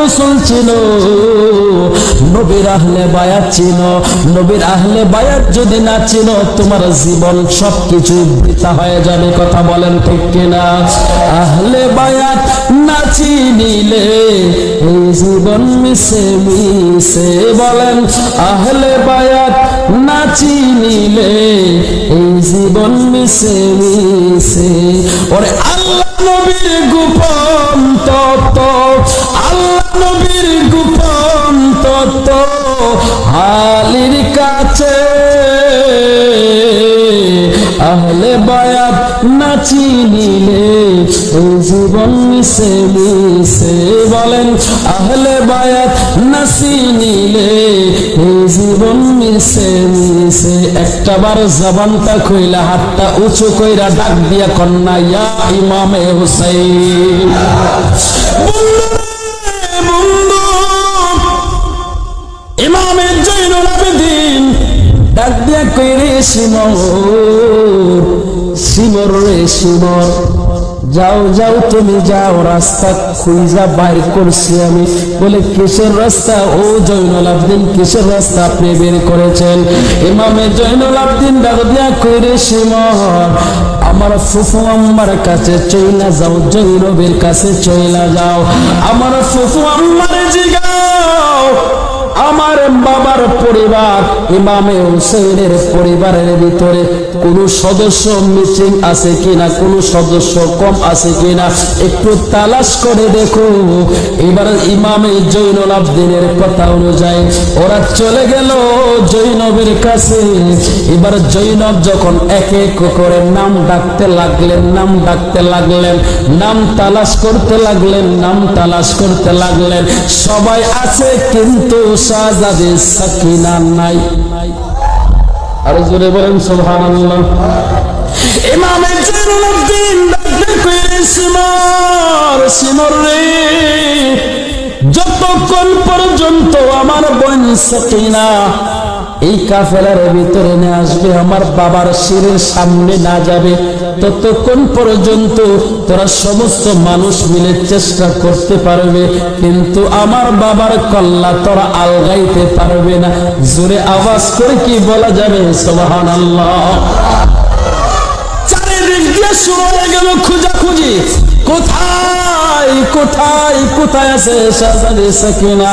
রসুল ছিল। নবীর আহলে বায়াত ছিল। নবীর আহলে বায়াত যদি না ছিল, তোমার জীবন সবকিছু বৃথা হয়ে যাবে, কথা বলেন ঠিক কিনা? আহলে বায়াত না চিনিলে এই জীবন মিশে মিশে, বলেন, আহলে বায়াত না চিনিলে এই জীবন মিশে মিশে। ওরে আল্লাহ নবীর গোপন তত্ত্ব নবীর গোপন তত্ত্ব হালির কাছে। আহলে বায়াত নাচি নিলে এই জীবন মিশে মিশে বলেন, আহলে বায়াত নাচি নিলে এই জীবন মিশে মিশে। একটা বার জবানটা কইলা হাতটা উঁচু কইরা ডাক দিয়া কন্যা, ইয়া ইমামে হুসাইন। কইরে সিমর সিমর রে সিমর যাও যাও, তুমি যাও, রাস্তা খুঁজা বাইর করছি আমি। বলে, কিসের রাস্তা? ও জৈনুল আবদিন কিসের রাস্তা আপনি বের করেছেন? ইমামে জৈনুল আবদিন ডাক দিয়া কইরে সিমর আমার ফুফু আম্মার কাছে চইলা যাও জৈনবের কাছে চইলা যাও। আমার ফুফু আম্মার জিগাও আমার বাবার পরিবার, ইমামে হুসেনের পরিবারের ভিতরে কোন সদস্য মিসিং আছে কিনা, কোন সদস্য কম আছে কিনা, একটু তালাশ করে দেখো। এবার ইমামে জৈনুল আবদিনের কথা অনুযায়ী ওরা চলে গেল জৈনবের কাছে। এবার জৈনব যখন এক এক করে নাম ডাকতে লাগলেন, নাম ডাকতে লাগলেন, নাম তালাশ করতে লাগলেন, নাম তালাশ করতে লাগলেন, সবাই আছে কিন্তু শাহজাদে সাকিনা নাই। আরও জোরে বলেন, সুবহানাল্লাহ। ইমামে জৈনুদ্দিন ডাকতে কইরে, সিমর সিমর রে, যতক্ষণ পর্যন্ত আমার বোন সাকিনা এই কাফেলার ভিতরে নিয়ে আসবে, আমার বাবার শিরের সামনে না যাবে। ততক্ষণ পর্যন্ত তোরা সমস্ত মানুষ মিলে চেষ্টা করতে পারবে, কিন্তু আমার বাবার কল্লা তোরা আলগাইতে পারবে না। জোরে আওয়াজ করে কি বলা যাবে? সোহান আল্লাহ কোথায় কোথায় কোথায় আছে শাহজাদি সাকিনা?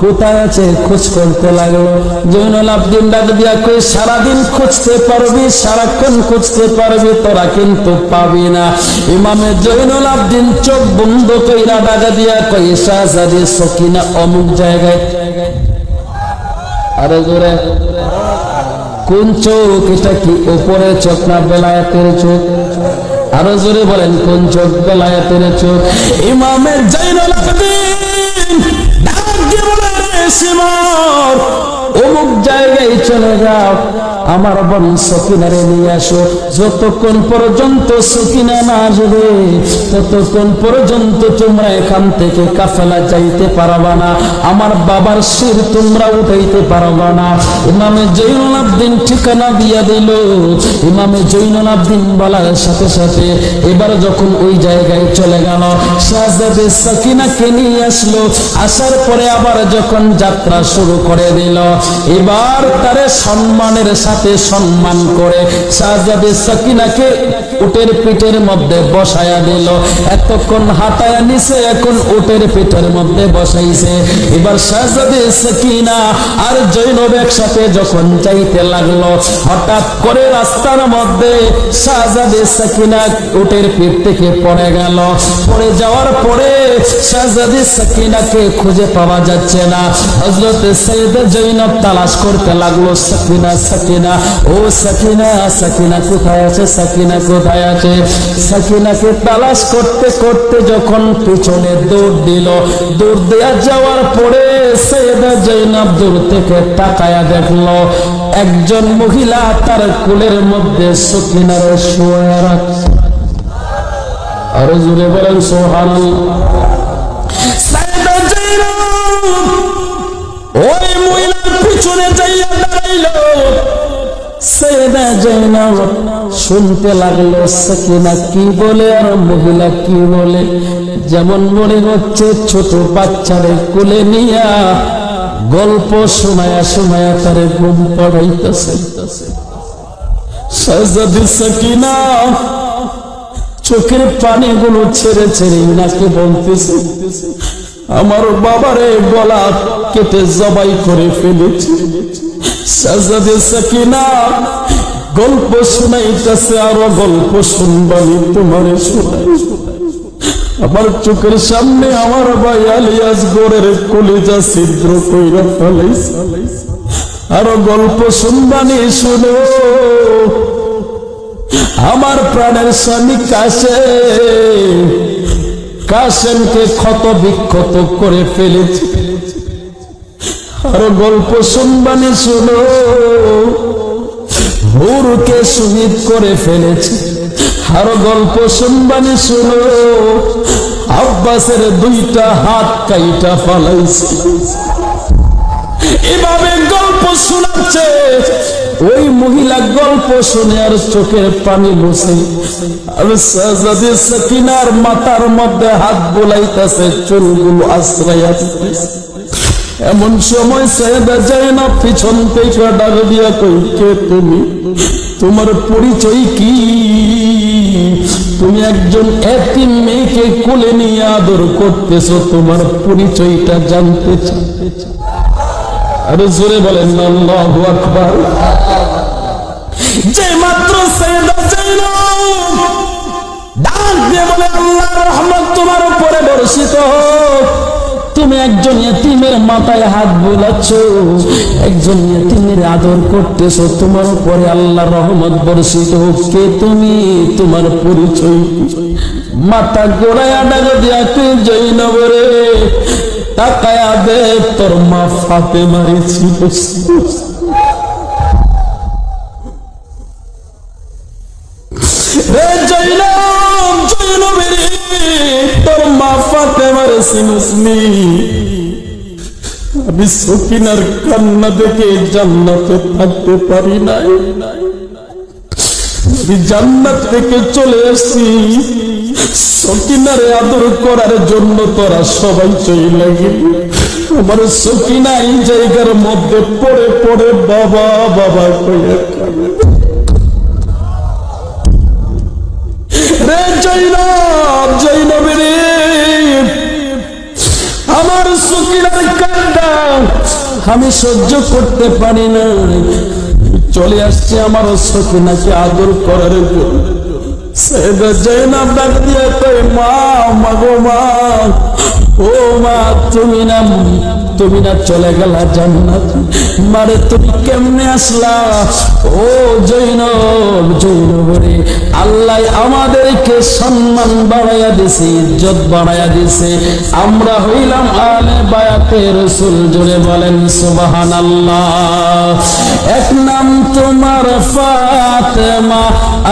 কোথায় আছে? খোঁজ করতে লাগল। জৈনুল আবদিন ডাক দিয়া কই, সারাদিন খুঁজতে পারবি, সারাক্ষণ খুঁজতে পারবি, তোরা কিন্তু পাবি না। ইমামে জৈনুল আবদিন চোখ বন্ধ কইরা ডাক দিয়া কই, শাহজাদি সকিনা অমুক জায়গায়। আরে জোরে, কোন চোখ? এটা কি উপরে চোখ না বেলায়াতের চোখ? আরও জোরে বলেন, কোন চোখ বেলায়াতের চোখ? ইমামের জাইনুল আবেদিন সিমর অমুক জায়গায় চলে যাও। আমার বোন সকিনারে নিয়ে আসো। যতক্ষণ পর্যন্ত সকিনা না আসবে, ততক্ষণ পর্যন্ত তোমরা এখান থেকে কাফেলা যাইতে পারবা না। আমার বাবার শির তোমরা উঠাইতে পারবা না। ইমামে জৈনুল আবদিন ঠিকানা দিয়া দিল। ইমামে জৈনুল আবদিন বলার সাথে সাথে এবার যখন ওই জায়গায় চলে গেল, শাহজাদে সকিনাকে নিয়ে আসলো। আসার পরে আবার যখন যাত্রা শুরু করে দিল। এবার তারে সম্মানের সাথে সম্মান করে শাহজাদে সকিনাকে উটের পিঠের মধ্যে বসায়া দিল। এতক্ষণ হাতায়া নিছে, এখন উটের পিঠের মধ্যে বসাইছে। এবার শাহজাদে সকিনা আর জৈনব একসাথে যখন যাইতে লাগল, হঠাৎ করে রাস্তার মধ্যে শাহজাদে সকিনা উটের পিঠ থেকে পড়ে গেল। পড়ে যাওয়ার পরে শাহজাদি সাকিনাকে খুঁজে পাওয়া যাচ্ছে না। হজরত সৈয়দ জৈনব তালাশ করতে লাগল, সাকিনা সাকিনা, ও সাকিনা সাকিনা কোথায় আছে, সাকিনা কোথায় আছে? সাকিনাকে তালাশ করতে করতে যখন পিছনে দৌড় দিল, দৌড় দেওয়া যাওয়ার পরে সৈয়দ জৈনব দূর থেকে তাকায়া দেখল, একজন মহিলা তার কুলের মধ্যে সকিনার শুয়ে রাখছে। আরও জুড়ে বলেন সোহান ওই মহিলার পিছনে যাইয়া দাঁড়াইল। শুনতে লাগল সাকিনা কি বলে আর মহিলা কি বলে? যেমন মনে হচ্ছে ছোট বাচ্চারে কোলে নিয়া গল্প শোনায়া শোনায়া তারে ঘুম পড়াইতেছে। সাজাদি সাকিনা চোখের পানিগুলো ছেড়ে ছেড়ে নাকে বলতেছে আমার বাবারে গলা কেটে জবাই করে ফেলেছি। সাজাদে সাকিনা গল্প শোনাইতেছে আরও গল্প শুনবানি তোমারে শোনাই। আমার চোখের সামনে আমার ভাই আলিয়াস গোরের কলিজা ছিদ্র কইরা ফেলাইছে। আরও গল্প শুনবানি শুনো। আমার প্রাণের স্বামী কাশে কাশেমকে ক্ষত বিক্ষত করে ফেলেছে। আর গল্প শুনবানি শুনো, হুরকে সুমিত করে ফেলেছে। আর গল্প শুনবানি শুনো, আব্বাসের দুইটা হাত কাইটা ফালাইছে। এভাবে গল্প শোনাচ্ছে। ওই মহিলা গল্প শুনে আর চোখের পানি বসে। সাকিনার মাথার মধ্যে হাত বোলাইতেছে, চুলগুলো আশ্রয় এমন সময় সাহেদা যায় না পিছন থেকে ডাক দিয়া কই কে তুমি? তোমার পরিচয় কি? তুমি একজন এতিম মেয়েকে কোলে নিয়ে আদর করতেছো, তোমার পরিচয়টা জানতে চাই। আরও জোরে বলেন আকবার। যে মাত্র মাথায় হাত আদর করতেছো, তোমার উপরে আল্লাহ রহমত বর্ষিত কে তুমি? তোমার পরিচয়? মাথা গোড়ায় ডাক দিয়া তুই জৈনবরে তাকায়া দে, তোর মা ফাতে মারিছি তোর মা ফাতে মারিছি মুসমি আমি সকিনার কান্না দেখে জান্নাতে থাকতে পারি নাই। আমি জান্নাত থেকে চলে এসছি। সকিনারে আদর করার জন্য তোরা সবাই চলে গেলি। আমার সকিনা এই জায়গার মধ্যে পড়ে পড়ে বাবা বাবা কইয়া কাঁদে। রে জৈনব জৈনব রে। আমার সকিনার কান্না আমি সহ্য করতে পারি না। চলে আসছে আমার সকিনাকে আদর করার জন্য মা মাগো মা ও মা তুমি না তুমি না চলে গেলা জান্নাত। মারে তুমি কেমনে আসলা? ও জৈনব জৈনব রে আল্লাহ আমাদেরকে সম্মান বাড়াইয়া দিছে, ইজ্জত বাড়াইয়া দিছে। আমরা হইলাম আলে বায়াতে রসুল জুড়ে বলেন সুবাহান এক নাম তোমার ফাতেমা,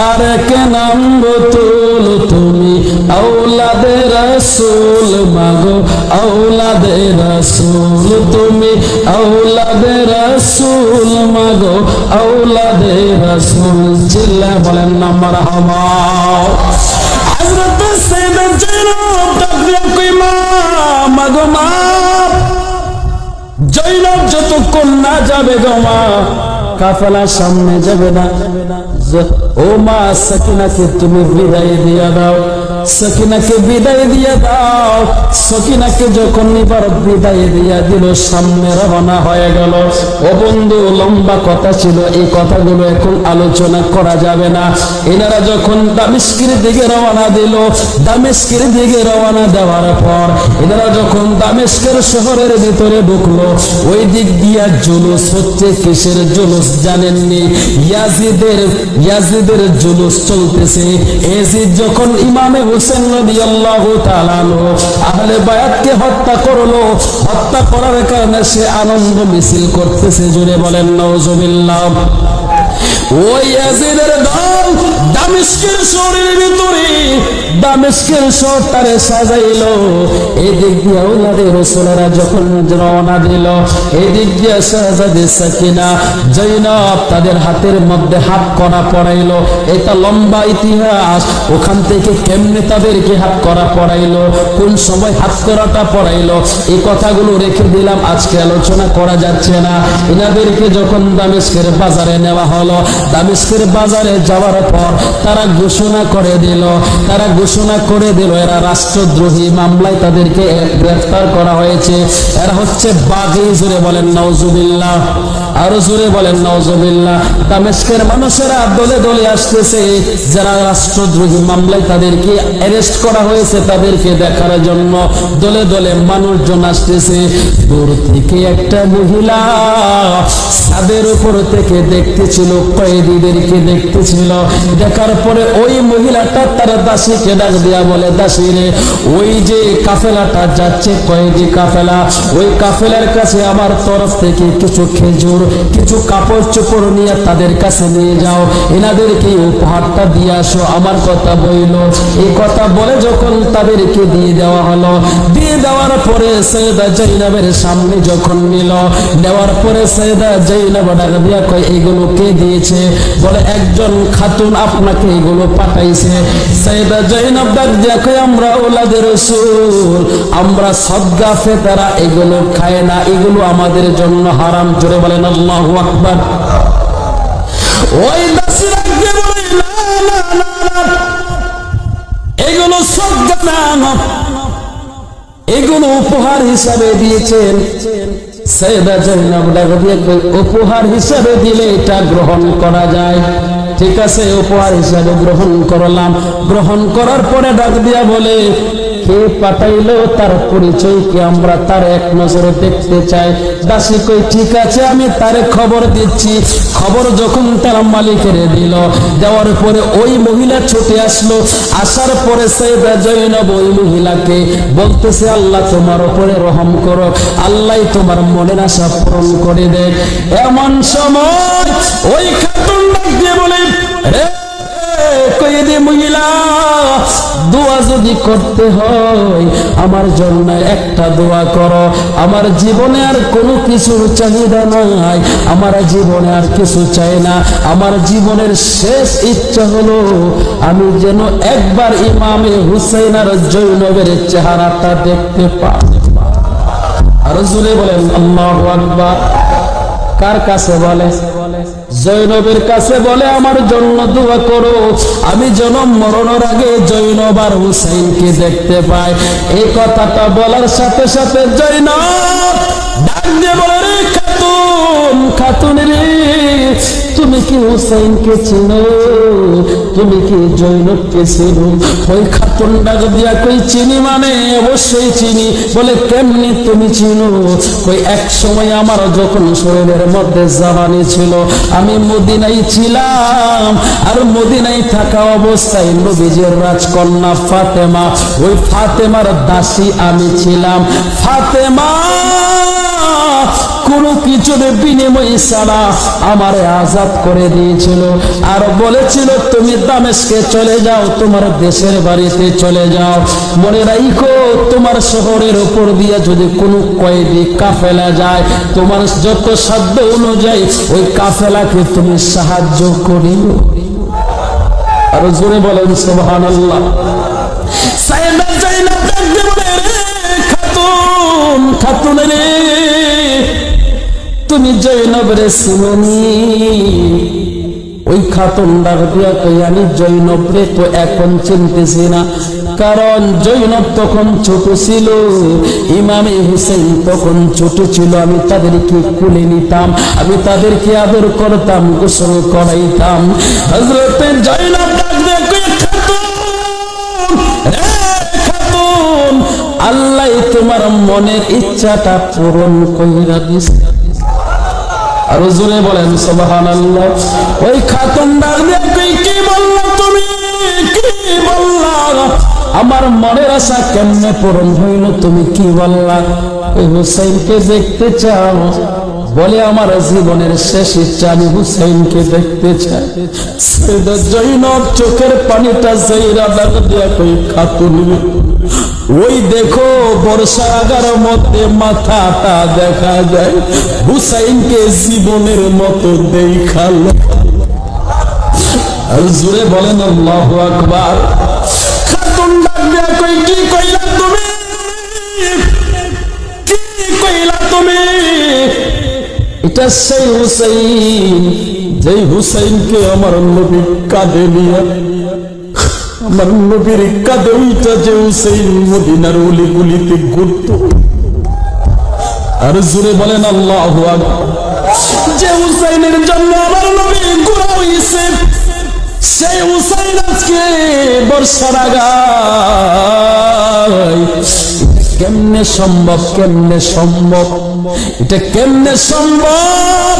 আর এক নাম বতুল তুমি আউলাদে রসুল মাগো আউলাদে রসুল। তুমি আউলাদে রসুল, মাগো আউলাদে রসুল। চিল্লা বলেন নাম্বার হামা হযরত সাইয়েদা জৈনব ডাকলে কই মা? মাগো মা না যাবে গো মা সামনে যাবে না। ও মা, সকিনাকে তুমি বিদায় দিয়া দাও। সকিনাকে বিদায় দিয়ে দাও। সকিনাকে যখন নিবার বিদায় দিয়া দিল, সামনে রওনা হয়ে গেল। ও বন্ধু, লম্বা কথা ছিল, এই কথাগুলো এখন আলোচনা করা যাবে না। এনারা যখন দামিস্কির দিকে রওনা দিল, দামেস্কের দিকে রওনা দেওয়ার পর এনারা যখন দামেস্কের শহরের ভিতরে ঢুকলো, ওই দিক দিয়া জুলুস হচ্ছে কিসের জুলুস জানেননি? ইয়াজিদের ইয়াজিদের জুলুস চলতেছে। এজিদ যখন ইমামে হোসেন রাদিয়াল্লাহু তাআলা আহলে বায়াতকে হত্যা করল। হত্যা করার কারণে সে আনন্দ মিছিল করতেছে জুড়ে বলেন নওজুবিল্লাহ ওই ইয়াজিদের দল দামেস্কের শহরের ভিতরে, দামেস্কের শহরটারে সাজাইলো। এই দিক দিয়ে ওনাদের রসুলেরা যখন রওনা দিল এই দিক দিয়ে শাহজাদে সাকিনা। জৈনব তাদের হাতের মধ্যে হাত করা পড়াইলো এটা লম্বা ইতিহাস। ওখান থেকে কেমনে তাদেরকে হাত করা পড়াইলো কোন সময় হাত করাটা পড়াইলো এই কথাগুলো রেখে দিলাম। আজকে আলোচনা করা যাচ্ছে না। এনাদেরকে যখন দামেস্কের বাজারে নেওয়া হলো, দামেস্কের বাজারে যাওয়ার পর তারা ঘোষণা করে দিল, তারা ঘোষণা করে দিল, এরা রাষ্ট্রদ্রোহী মামলায় তাদেরকে গ্রেফতার করা হয়েছে। এরা হচ্ছে বাগি জুড়ে বলেন নওজুবিল্লাহ আরও জোরে বলেন নওজুবিল্লাহ দামেস্কের মানুষেরা দলে দলে আসতেছে। যারা রাষ্ট্রদ্রোহী মামলায় তাদেরকে অ্যারেস্ট করা হয়েছে, তাদেরকে দেখার জন্য দলে দলে মানুষজন আসতেছে। দূর থেকে একটা মহিলা ছাদের উপর থেকে দেখতেছিল, কয়েদিদেরকে দেখতেছিল। দেখার পরে ওই মহিলাটা তার দাসীকে ডাক দিয়া বলে, দাসী রে, ওই যে কাফেলাটা যাচ্ছে, কয়েদি কাফেলা, ওই কাফেলার কাছে আমার তরফ থেকে কিছু খেজুর কিছু কাপড় চোপড় নিয়ে তাদের কাছে নিয়ে যাও। এনাদেরকে উপহারটা দিয়ে আসো, আমার কথা বইল। এই কথা বলে যখন তাদেরকে দিয়ে দেওয়া হলো, দিয়ে দেওয়ার পরে সৈয়দা জৈনবের সামনে যখন নিল, নেওয়ার পরে সৈয়দা জৈনব ডাক দিয়া কয়, এগুলো কে দিয়েছে? বলে, একজন খাতুন আপনাকে এগুলো পাঠাইছে। সৈয়দা জৈনব ডাক দিয়া কয়, আমরা ওলাদের রসুল, আমরা সদ্গা ফেতারা এগুলো খায় না, এগুলো আমাদের জন্য হারাম। জোরে বলেন আল্লাহু আকবার। ওই বলে এগুলো এগুলো উপহার হিসাবে দিয়েছেন। উপহার হিসাবে দিলে এটা গ্রহণ করা যায়। ঠিক আছে, উপহার হিসাবে গ্রহণ করলাম। গ্রহণ করার পরে ডাক দিয়া বলে কে পাঠাইলো, তার পরিচয় কি আমরা তার এক নজরে দেখতে চাই? দাসী কই, ঠিক আছে, আমি তারে খবর দিচ্ছি। খবর যখন তার মালিকের দিল, দেওয়ার পরে ওই মহিলা ছুটে আসলো। আসার পরে সৈয়দা জৈনব ওই মহিলাকে বলতেছে, আল্লাহ তোমার উপরে রহম করো আল্লাহ তোমার মনের আশা পূরণ করে দেয়। এমন সময় ওই খাতুন ডাক দিয়ে বলে, রে কয়েদি মহিলা? দোয়া যদি করতে হয়, আমার জন্য একটা দোয়া করো। আমার জীবনে আর কোনো কিছুর চাহিদা নাই, আমার জীবনে আর কিছু চাই না। আমার জীবনের শেষ ইচ্ছা হলো, আমি যেন একবার ইমামে হুসাইন আর জৈনবের চেহারাটা দেখতে পাই। আর জুড়ে বলেন, আল্লাহ আকবার। কার কাছে বলে? জৈনবের কাছে বলে, আমার জন্য দোয়া করো। আমি জনম মরণের আগে জৈনব আর হুসাইনকে দেখতে পাই। এই কথাটা বলার সাথে সাথে জৈনব ডাক দিয়ে বলে খাতুন রে। তুমি কি হুসাইনকে তুমি কি ওই খাতুন ডাক দিয়া কই চিনি মানে অবশ্যই চিনি। বলে কেমনি তুমি চিনো? কই, এক সময় আমার যখন শরীরের মধ্যে জামানি ছিল, আমি মদিনাই ছিলাম। আর মদিনাই থাকা অবস্থায় নবীজের রাজকন্যা ফাতেমা, ওই ফাতেমার দাসী আমি ছিলাম। ফাতেমা! কোনো কিছুর বিনিময় ছাড়া আমারে আজাদ করে দিয়েছিল। আর বলেছিল, তুমি দামেশকে চলে যাও, তোমার দেশের বাড়িতে চলে যাও। মনে রাখো তোমার শহরের উপর দিয়ে যদি কোনো কয়েদি কাফেলা যায়, তোমার যত সাধ্য অনুযায়ী ওই কাফেলাকে তুমি সাহায্য করিও। আর জোরে বলেন সোহান আল্লাহ খাতুন রে। তুমি জৈনব রে ওই খাতুন দিয়া কই, আমি জৈনব রে তো এখন চিনতেছি না। কারণ জৈনব তখন ছোট ছিল, ইমামে হুসেন তখন ছোট ছিল। আমি তাদেরকে কুলে নিতাম, আমি তাদেরকে আদর করতাম, গোসল করাইতাম। হজরতে জৈনব ডাক খাতুন, আল্লাহ তোমার মনের ইচ্ছাটা পূরণ কইরা দিছে আর জোরে বলেন, সুবহানাল্লাহ। ওই খাতুন ডাক দিয়ে, কি বললা তুমি? কি বললা? আমার মনের আশা কেমনে পূরণ হইল তুমি কি বললা? ওই হুসাইনকে দেখতে চাও। বলে, আমার জীবনের শেষ ইচ্ছা আমি হুসাইনকে দেখতে চাই। জৈনব চোখের পানিটা জৈরা দাগ দিয়া কই, খাতুন ওই দেখো বর্ষা আগার মধ্যে মাথাটা দেখা যায়। হুসাইনকে জীবনের মতো দেখাল আর জুড়ে বলেন আল্লাহু আকবার। খাতুন ডাক দিয়া কই কি কইলা তুমি? কি কইলা তুমি? এটা সেই হুসাইন, যেই হুসাইনকে আমার নবী কাঁদে নিয়া আমার নবীর কাঁদে ওইটা যে হুসাইন মদিনার উলি গুলিতে ঘুরত। আর জুড়ে বলেন আল্লাহ যে হুসাইনের জন্য আমার নবী ঘোরা হয়েছে সেই হুসাইন আজকে বর্ষার আগায়। কেমনে সম্ভব কেমনে সম্ভব? এটা কেমনে সম্ভব?